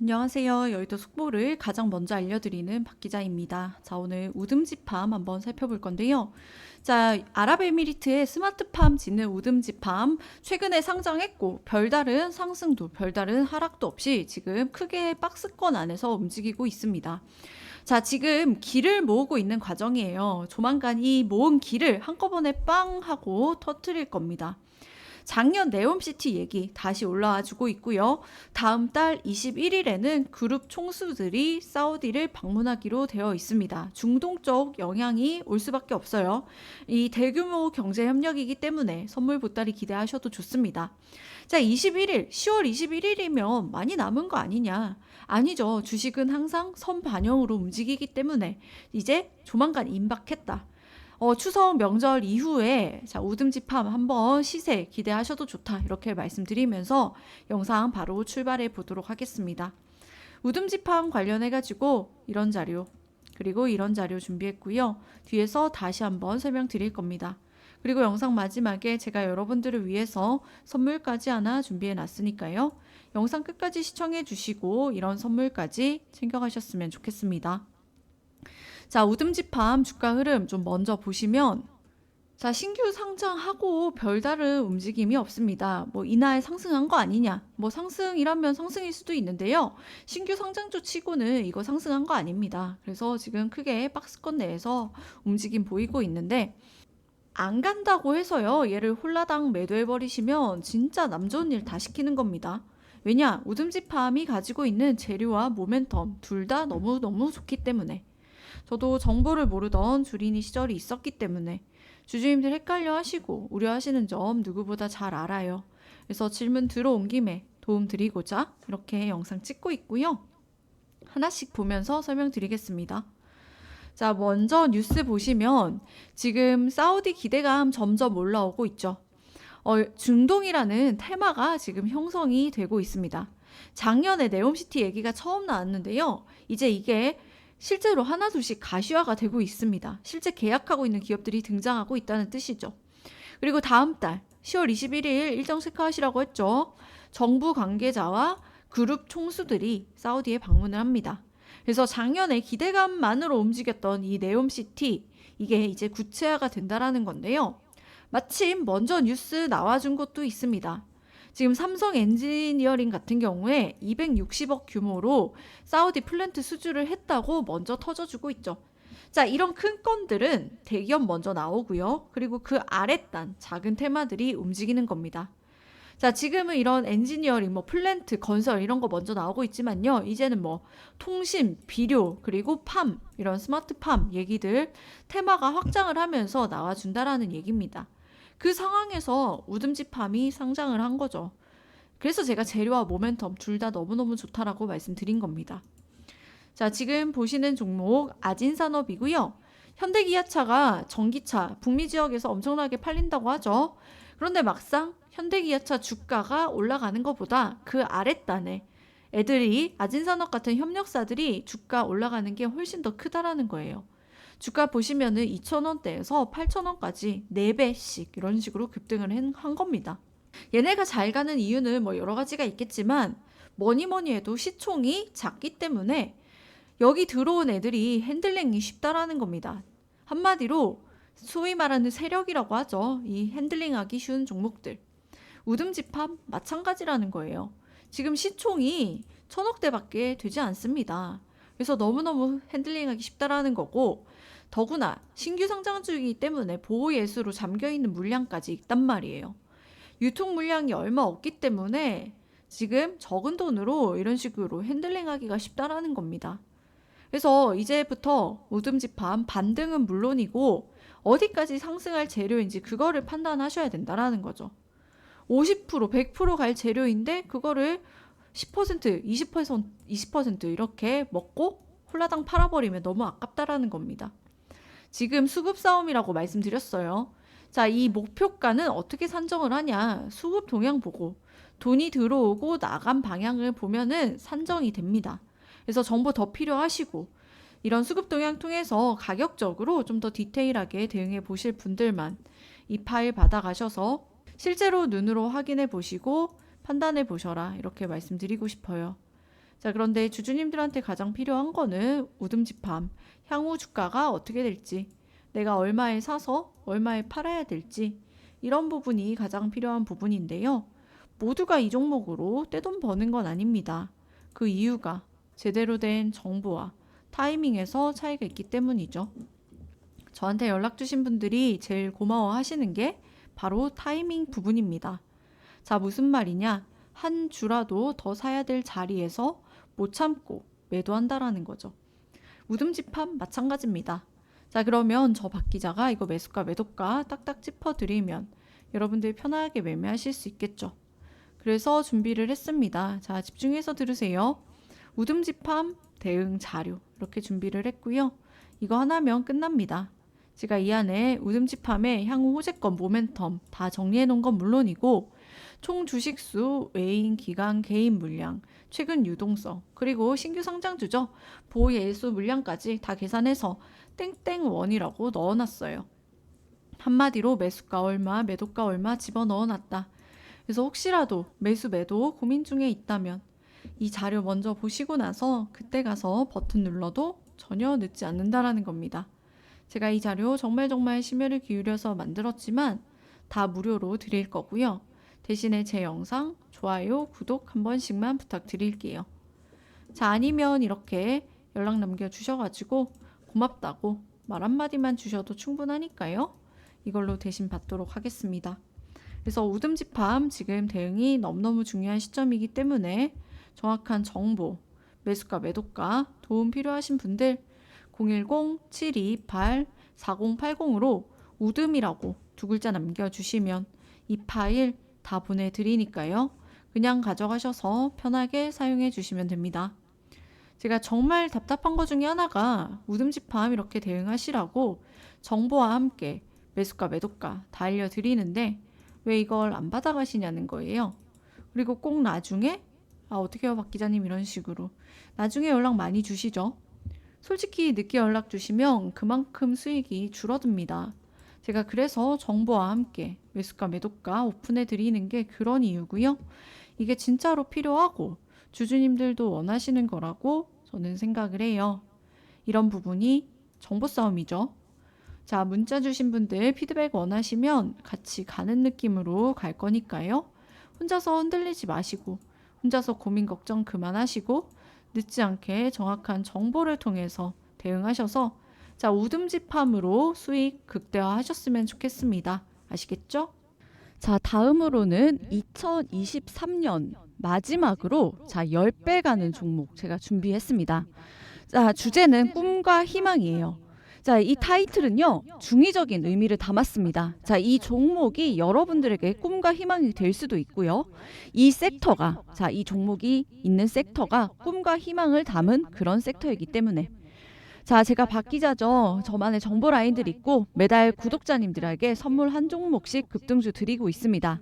안녕하세요. 여의도 속보를 가장 먼저 알려드리는 박 기자입니다. 자, 오늘 우듬지팜 한번 살펴볼 건데요. 자, 아랍에미리트의 스마트팜 짓는 우듬지팜 최근에 상장했고 별다른 상승도 별다른 하락도 없이 지금 크게 박스권 안에서 움직이고 있습니다. 자, 지금 길을 모으고 있는 과정이에요. 조만간 이 모은 길을 한꺼번에 빵 하고 터트릴 겁니다. 작년 네옴시티 얘기 다시 올라와 주고 있고요. 다음 달 21일에는 그룹 총수들이 사우디를 방문하기로 되어 있습니다. 중동 쪽 영향이 올 수밖에 없어요. 이 대규모 경제 협력이기 때문에 선물 보따리 기대하셔도 좋습니다. 자, 21일, 10월 21일이면 많이 남은 거 아니냐? 아니죠. 주식은 항상 선 반영으로 움직이기 때문에 이제 조만간 임박했다. 어, 추석 명절 이후에 자, 우듬지팜 한번 시세 기대하셔도 좋다. 이렇게 말씀드리면서 영상 바로 출발해 보도록 하겠습니다. 우듬지팜 관련해 가지고 이런 자료 그리고 이런 자료 준비했고요. 뒤에서 다시 한번 설명드릴 겁니다. 그리고 영상 마지막에 제가 여러분들을 위해서 선물까지 하나 준비해 놨으니까요. 영상 끝까지 시청해 주시고 이런 선물까지 챙겨가셨으면 좋겠습니다. 자, 우듬지팜 주가 흐름 좀 먼저 보시면 자, 신규 상장하고 별다른 움직임이 없습니다. 뭐 이날 상승한 거 아니냐? 뭐 상승이라면 상승일 수도 있는데요. 신규 상장주 치고는 이거 상승한 거 아닙니다. 그래서 지금 크게 박스권 내에서 움직임 보이고 있는데 안 간다고 해서요. 얘를 홀라당 매도해 버리시면 진짜 남 좋은 일 다 시키는 겁니다. 왜냐? 우듬지팜이 가지고 있는 재료와 모멘텀 둘 다 너무너무 좋기 때문에 저도 정보를 모르던 주린이 시절이 있었기 때문에 주주님들 헷갈려 하시고 우려하시는 점 누구보다 잘 알아요. 그래서 질문 들어온 김에 도움 드리고자 이렇게 영상 찍고 있고요. 하나씩 보면서 설명드리겠습니다. 자, 먼저 뉴스 보시면 지금 사우디 기대감 점점 올라오고 있죠. 어, 중동이라는 테마가 지금 형성이 되고 있습니다. 작년에 네옴시티 얘기가 처음 나왔는데요. 이제 이게 실제로 하나둘씩 가시화가 되고 있습니다. 실제 계약하고 있는 기업들이 등장하고 있다는 뜻이죠. 그리고 다음 달 10월 21일 일정 체크하시라고 했죠. 정부 관계자와 그룹 총수들이 사우디에 방문을 합니다. 그래서 작년에 기대감만으로 움직였던 이 네옴시티 이게 이제 구체화가 된다라는 건데요. 마침 먼저 뉴스 나와준 것도 있습니다. 지금 삼성 엔지니어링 같은 경우에 260억 규모로 사우디 플랜트 수주를 했다고 먼저 터져주고 있죠. 자, 이런 큰 건들은 대기업 먼저 나오고요. 그리고 그 아랫단 작은 테마들이 움직이는 겁니다. 자, 지금은 이런 엔지니어링, 뭐 플랜트, 건설 이런 거 먼저 나오고 있지만요. 이제는 뭐 통신, 비료, 그리고 팜 이런 스마트 팜 얘기들 테마가 확장을 하면서 나와준다라는 얘기입니다. 그 상황에서 우듬지팜이 상장을 한 거죠. 그래서 제가 재료와 모멘텀 둘 다 너무너무 좋다라고 말씀드린 겁니다. 자, 지금 보시는 종목 아진산업이고요. 현대기아차가 전기차 북미 지역에서 엄청나게 팔린다고 하죠. 그런데 막상 현대기아차 주가가 올라가는 것보다 그 아랫단에 애들이 아진산업 같은 협력사들이 주가 올라가는 게 훨씬 더 크다라는 거예요. 주가 보시면은 2,000원대에서 8,000원까지 4배씩 이런 식으로 급등을 한 겁니다. 얘네가 잘 가는 이유는 뭐 여러 가지가 있겠지만 뭐니 뭐니 해도 시총이 작기 때문에 여기 들어온 애들이 핸들링이 쉽다라는 겁니다. 한마디로 소위 말하는 세력이라고 하죠. 이 핸들링하기 쉬운 종목들. 우듬지팜 마찬가지라는 거예요. 지금 시총이 천억대밖에 되지 않습니다. 그래서 너무너무 핸들링하기 쉽다라는 거고 더구나 신규 상장주이기 때문에 보호 예수로 잠겨 있는 물량까지 있단 말이에요. 유통 물량이 얼마 없기 때문에 지금 적은 돈으로 이런 식으로 핸들링하기가 쉽다라는 겁니다. 그래서 이제부터 우듬지팜 반등은 물론이고 어디까지 상승할 재료인지 그거를 판단하셔야 된다라는 거죠. 50% 100%갈 재료인데 그거를 10% 20% 20% 이렇게 먹고 홀라당 팔아버리면 너무 아깝다라는 겁니다. 지금 수급 싸움이라고 말씀드렸어요. 자, 이 목표가는 어떻게 산정을 하냐? 수급 동향 보고 돈이 들어오고 나간 방향을 보면은 산정이 됩니다. 그래서 정보 더 필요하시고 이런 수급 동향 통해서 가격적으로 좀 더 디테일하게 대응해 보실 분들만 이 파일 받아 가셔서 실제로 눈으로 확인해 보시고 판단해 보셔라. 이렇게 말씀드리고 싶어요. 자, 그런데 주주님들한테 가장 필요한 거는 우듬지팜, 향후 주가가 어떻게 될지, 내가 얼마에 사서 얼마에 팔아야 될지, 이런 부분이 가장 필요한 부분인데요. 모두가 이 종목으로 떼돈 버는 건 아닙니다. 그 이유가 제대로 된 정보와 타이밍에서 차이가 있기 때문이죠. 저한테 연락 주신 분들이 제일 고마워 하시는 게 바로 타이밍 부분입니다. 자, 무슨 말이냐? 한 주라도 더 사야 될 자리에서 못 참고 매도한다라는 거죠. 우듬집합 마찬가지입니다. 자, 그러면 저 박 기자가 이거 매수가 매도가 딱딱 짚어드리면 여러분들 편하게 매매하실 수 있겠죠. 그래서 준비를 했습니다. 자, 집중해서 들으세요. 우듬집함 대응 자료 이렇게 준비를 했고요. 이거 하나면 끝납니다. 제가 이 안에 우듬집함의 향후 호재권 모멘텀 다 정리해 놓은 건 물론이고 총 주식수, 외인, 기간, 개인 물량, 최근 유동성, 그리고 신규 상장주죠. 보예수 물량까지 다 계산해서 땡땡원이라고 넣어놨어요. 한마디로 매수가 얼마, 매도가 얼마 집어 넣어놨다. 그래서 혹시라도 매수, 매도 고민 중에 있다면 이 자료 먼저 보시고 나서 그때 가서 버튼 눌러도 전혀 늦지 않는다라는 겁니다. 제가 이 자료 정말 정말 심혈을 기울여서 만들었지만 다 무료로 드릴 거고요. 대신에 제 영상 좋아요, 구독 한 번씩만 부탁드릴게요. 자, 아니면 이렇게 연락 남겨주셔가지고 고맙다고 말 한마디만 주셔도 충분하니까요. 이걸로 대신 받도록 하겠습니다. 그래서 우듬집함 지금 대응이 너무너무 중요한 시점이기 때문에 정확한 정보, 매수가, 매도가 도움 필요하신 분들 010-728-4080으로 우듬이라고 두 글자 남겨주시면 이 파일 다 보내드리니까요. 그냥 가져가셔서 편하게 사용해 주시면 됩니다. 제가 정말 답답한 것 중에 하나가 우듬집함 이렇게 대응하시라고 정보와 함께 매수가 매도가 다 알려드리는데 왜 이걸 안 받아가시냐는 거예요. 그리고 꼭 나중에 아 어떻게 해요 박 기자님 이런 식으로 나중에 연락 많이 주시죠. 솔직히 늦게 연락 주시면 그만큼 수익이 줄어듭니다. 제가 그래서 정보와 함께 매수가 매도가 오픈해 드리는 게 그런 이유고요. 이게 진짜로 필요하고 주주님들도 원하시는 거라고 저는 생각을 해요. 이런 부분이 정보 싸움이죠. 자, 문자 주신 분들 피드백 원하시면 같이 가는 느낌으로 갈 거니까요. 혼자서 흔들리지 마시고, 혼자서 고민 걱정 그만하시고, 늦지 않게 정확한 정보를 통해서 대응하셔서, 자, 우듬집함으로 수익 극대화하셨으면 좋겠습니다. 아시겠죠? 자, 다음으로는 2023년 마지막으로 자, 10배 가는 종목 제가 준비했습니다. 자, 주제는 꿈과 희망이에요. 자, 이 타이틀은요, 중의적인 의미를 담았습니다. 자, 이 종목이 여러분들에게 꿈과 희망이 될 수도 있고요. 이 섹터가, 자, 이 종목이 있는 섹터가 꿈과 희망을 담은 그런 섹터이기 때문에. 자, 제가 박 기자죠. 저만의 정보 라인들 있고 매달 구독자님들에게 선물 한 종목씩 급등주 드리고 있습니다.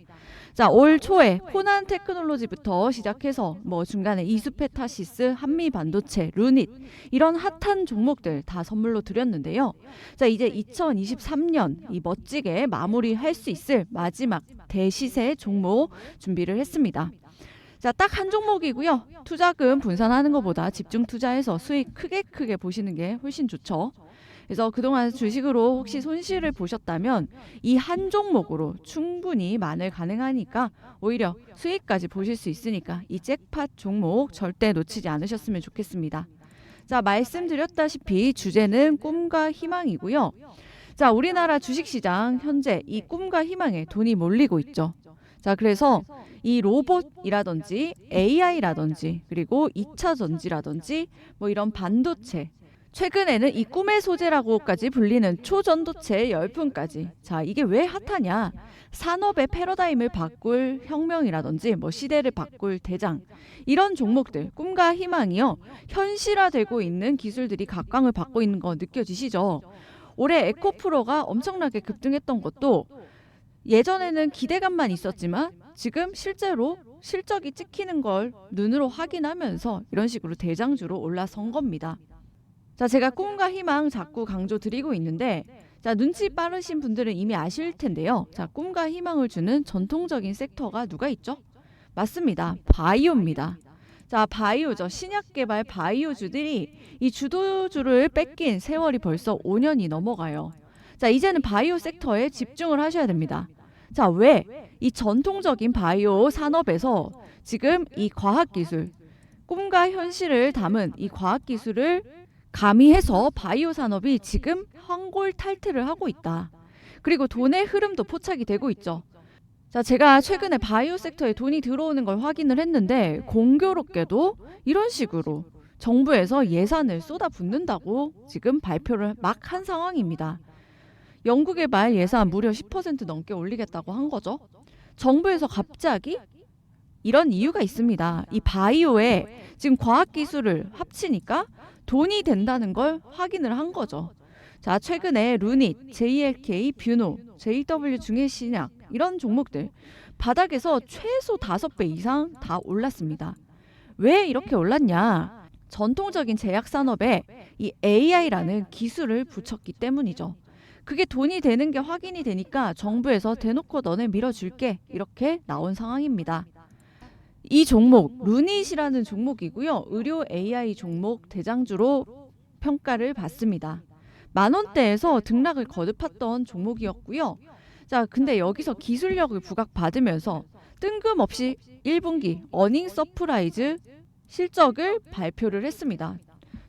자, 올 초에 코난 테크놀로지부터 시작해서 뭐 중간에 이수페타시스, 한미 반도체, 루닛 이런 핫한 종목들 다 선물로 드렸는데요. 자, 이제 2023년 이 멋지게 마무리할 수 있을 마지막 대시세 종목 준비를 했습니다. 자, 딱 한 종목이고요. 투자금 분산하는 것보다 집중 투자해서 수익 크게 크게 보시는 게 훨씬 좋죠. 그래서 그동안 주식으로 혹시 손실을 보셨다면 이 한 종목으로 충분히 만회 가능하니까 오히려 수익까지 보실 수 있으니까 이 잭팟 종목 절대 놓치지 않으셨으면 좋겠습니다. 자, 말씀드렸다시피 주제는 꿈과 희망이고요. 자, 우리나라 주식시장 현재 이 꿈과 희망에 돈이 몰리고 있죠. 자, 그래서 이 로봇이라든지 AI라든지 그리고 2차 전지라든지 뭐 이런 반도체 최근에는 이 꿈의 소재라고까지 불리는 초전도체 열풍까지. 자 이게 왜 핫하냐? 산업의 패러다임을 바꿀 혁명이라든지 뭐 시대를 바꿀 대장 이런 종목들 꿈과 희망이요 현실화되고 있는 기술들이 각광을 받고 있는 거 느껴지시죠? 올해 에코프로가 엄청나게 급등했던 것도 예전에는 기대감만 있었지만 지금 실제로 실적이 찍히는 걸 눈으로 확인하면서 이런 식으로 대장주로 올라선 겁니다. 자, 제가 꿈과 희망 자꾸 강조 드리고 있는데 자, 눈치 빠르신 분들은 이미 아실 텐데요. 자, 꿈과 희망을 주는 전통적인 섹터가 누가 있죠? 맞습니다. 바이오입니다. 자, 바이오죠. 신약 개발 바이오주들이 이 주도주를 뺏긴 세월이 벌써 5년이 넘어가요. 자, 이제는 바이오 섹터에 집중을 하셔야 됩니다. 자, 왜? 이 전통적인 바이오 산업에서 지금 이 과학 기술, 꿈과 현실을 담은 이 과학 기술을 가미해서 바이오 산업이 지금 황골 탈퇴를 하고 있다. 그리고 돈의 흐름도 포착이 되고 있죠. 자, 제가 최근에 바이오 섹터에 돈이 들어오는 걸 확인을 했는데 공교롭게도 이런 식으로 정부에서 예산을 쏟아붓는다고 지금 발표를 막 한 상황입니다. 연구개발 예산 무려 10% 넘게 올리겠다고 한 거죠. 정부에서 갑자기 이런 이유가 있습니다. 이 바이오에 지금 과학 기술을 합치니까 돈이 된다는 걸 확인을 한 거죠. 자, 최근에 루닛, JLK, 뷰노, JW 중해신약 이런 종목들 바닥에서 최소 5배 이상 다 올랐습니다. 왜 이렇게 올랐냐? 전통적인 제약 산업에 이 AI라는 기술을 붙였기 때문이죠. 그게 돈이 되는 게 확인이 되니까 정부에서 대놓고 너네 밀어줄게 이렇게 나온 상황입니다. 이 종목 루닛이라는 종목이고요. 의료 AI 종목 대장주로 평가를 받습니다. 만 원대에서 등락을 거듭했던 종목이었고요. 자, 근데 여기서 기술력을 부각받으면서 뜬금없이 1분기 어닝 서프라이즈 실적을 발표를 했습니다.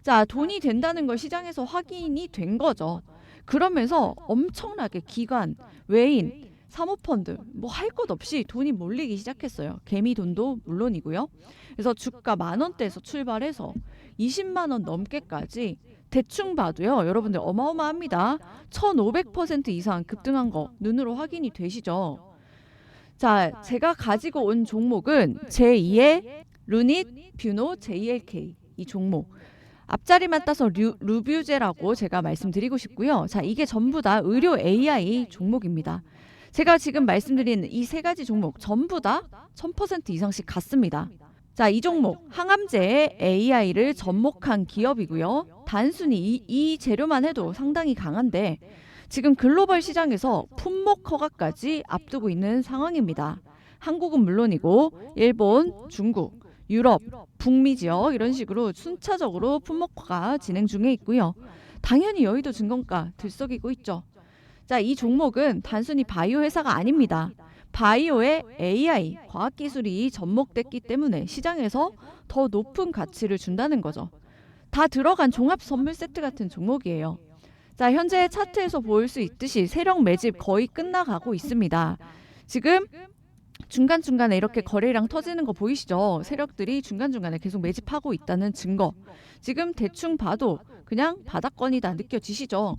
자, 돈이 된다는 걸 시장에서 확인이 된 거죠. 그러면서 엄청나게 기관, 외인, 사모펀드 뭐 할 것 없이 돈이 몰리기 시작했어요. 개미 돈도 물론이고요. 그래서 주가 만 원대에서 출발해서 20만 원 넘게까지 대충 봐도요. 여러분들 어마어마합니다. 1,500% 이상 급등한 거 눈으로 확인이 되시죠? 자, 제가 가지고 온 종목은 제2의 루닛, 뷰노, JLK 이 종목. 앞자리만 따서 류, 루뷰제라고 제가 말씀드리고 싶고요. 자, 이게 전부 다 의료 AI 종목입니다. 제가 지금 말씀드린 이 세 가지 종목 전부 다 1000% 이상씩 같습니다. 자, 이 종목 항암제의 AI를 접목한 기업이고요. 단순히 이, 이 재료만 해도 상당히 강한데 지금 글로벌 시장에서 품목 허가까지 앞두고 있는 상황입니다. 한국은 물론이고 일본, 중국, 유럽, 북미 지역 이런 식으로 순차적으로 품목화가 진행 중에 있고요. 당연히 여의도 증권가 들썩이고 있죠. 자, 이 종목은 단순히 바이오 회사가 아닙니다. 바이오의 AI 과학 기술이 접목됐기 때문에 시장에서 더 높은 가치를 준다는 거죠. 다 들어간 종합 선물 세트 같은 종목이에요. 자, 현재 차트에서 보일 수 있듯이 세력 매집 거의 끝나가고 있습니다. 지금 중간중간에 이렇게 거래량 터지는 거 보이시죠? 세력들이 중간중간에 계속 매집하고 있다는 증거. 지금 대충 봐도 그냥 바닥권이다 느껴지시죠?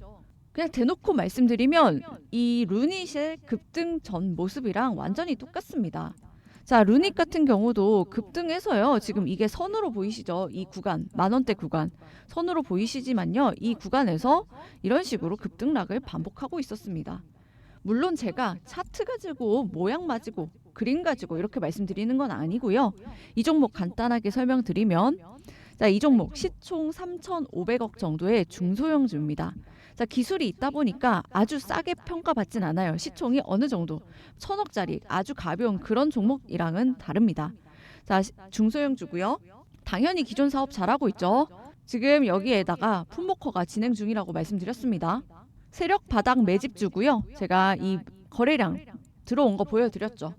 그냥 대놓고 말씀드리면 이 루닛의 급등 전 모습이랑 완전히 똑같습니다. 자, 루닛 같은 경우도 급등해서요. 지금 이게 선으로 보이시죠? 이 구간, 만 원대 구간. 선으로 보이시지만요. 이 구간에서 이런 식으로 급등락을 반복하고 있었습니다. 물론 제가 차트 가지고 모양 맞고 그림 가지고 이렇게 말씀드리는 건 아니고요. 이 종목 간단하게 설명드리면 자, 이 종목 시총 3,500억 정도의 중소형주입니다. 자, 기술이 있다 보니까 아주 싸게 평가받진 않아요. 시총이 어느 정도 천억짜리 아주 가벼운 그런 종목이랑은 다릅니다. 자, 시- 중소형주고요. 당연히 기존 사업 잘하고 있죠. 지금 여기에다가 품목허가 진행 중이라고 말씀드렸습니다. 세력 바닥 매집주고요. 제가 이 거래량 들어온 거 보여드렸죠.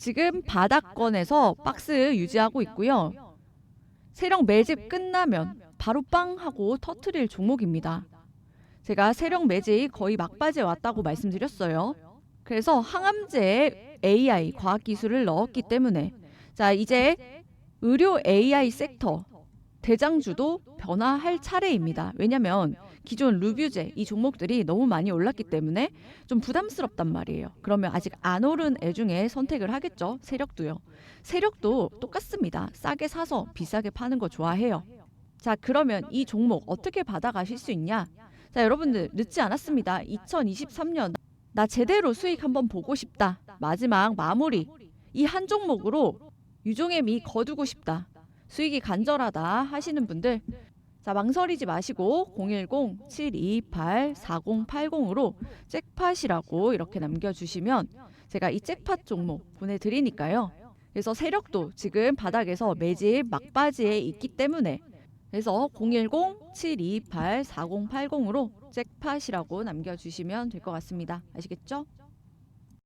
지금 바닥권에서 박스 유지하고 있고요. 세력 매집 끝나면 바로 빵 하고 터트릴 종목입니다. 제가 세력 매집이 거의 막바지에 왔다고 말씀드렸어요. 그래서 항암제에 AI 과학 기술을 넣었기 때문에 자 이제 의료 AI 섹터 대장주도 변화할 차례입니다. 왜냐하면 기존 루뷰제 이 종목들이 너무 많이 올랐기 때문에 좀 부담스럽단 말이에요. 그러면 아직 안 오른 애 중에 선택을 하겠죠. 세력도요. 세력도 똑같습니다. 싸게 사서 비싸게 파는 거 좋아해요. 자, 그러면 이 종목 어떻게 받아가실 수 있냐? 자, 여러분들 늦지 않았습니다. 2023년 나 제대로 수익 한번 보고 싶다. 마지막 마무리. 이 한 종목으로 유종의 미 거두고 싶다. 수익이 간절하다 하시는 분들 자, 망설이지 마시고 010-728-4080으로 잭팟이라고 이렇게 남겨주시면 제가 이 잭팟 종목 보내드리니까요. 그래서 세력도 지금 바닥에서 매집 막바지에 있기 때문에 그래서 010-728-4080으로 잭팟이라고 남겨주시면 될 것 같습니다. 아시겠죠?